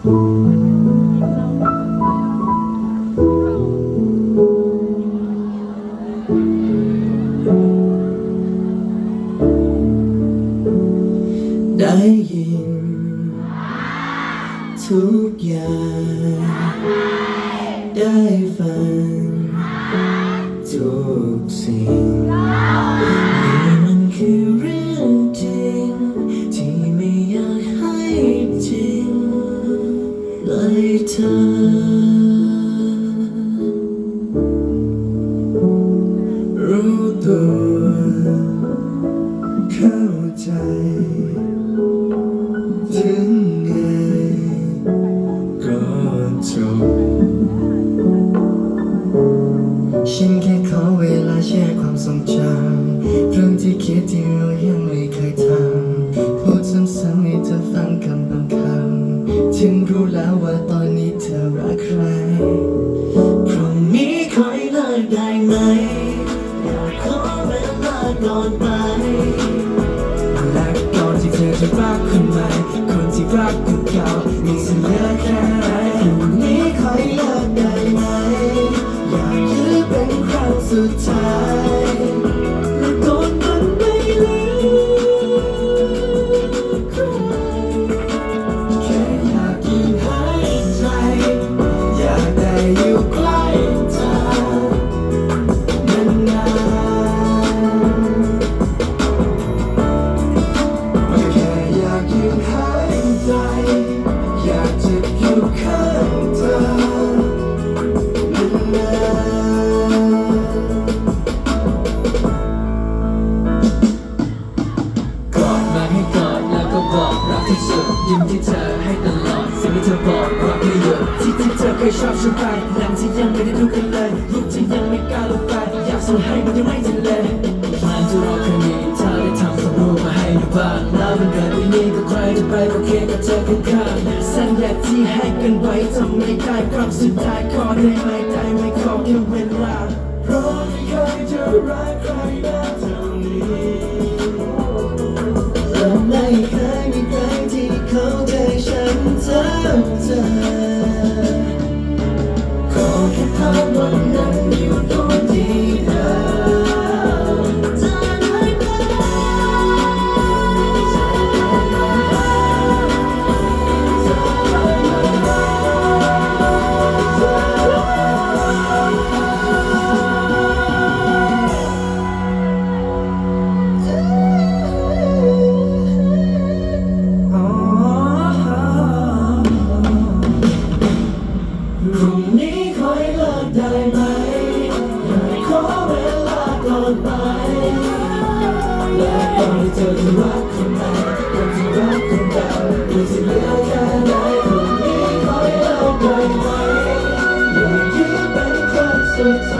ได้ยิน ทุกอย่าง ได้ฟังทุกสิ่งนี่มันคือ เธอรู้ตัวเข้าใจ ถึงไงก็จบฉันแค่ขอเวลาแชร์ความทรงจำเรื่องที่คิดที่เรายังไม่เคยทำ แล้วว่าตอนนี้เธอรักใครพรุ่งนี้คอยเลิกได้ไหมอยากขอเวลาก่อนไปและก่อนที่เธอจะรักคนใหม่คนที่รักคนเก่ามีเลือกแค่ไหนพรุ่งนี้คอยเลิกได้ไหมอยากยื้อเป็นครั้งสุดท้าย สุดยิ้มที่เธอให้ตลอดสิ่งที่เธอบอกรักไม่หยุดที่ที่เธอเคยชอบฉันไปหลังที่ยังไม่ได้ดูกันเลยรูปที่ยังไม่กล้าลงไปอยากส่งให้มันยังไม่ทันเลยมันจะรอแค่นี้เธอได้ทำสมรูปมาให้ดูบ้างแล้วมันเกิดปีนี้ก็ใครจะไปก็แค่กับเธอข้างๆสัญญาที่ให้กันไว้ทำไม่ได้ครั้งสุดท้ายขอได้ไหมได้ไหมขอแค่เวลาเพราะไม่เคยเจะรักใครได้เท่านี้ เท่ อนที่เธอจะรักคนใหม่คนที่รักคนเก่ามีสิทธิ์เลือแค่ไหนพรุ่งนี้คอยเราได้ไหมอยากยื้อเป็นครั้งสุดท้าย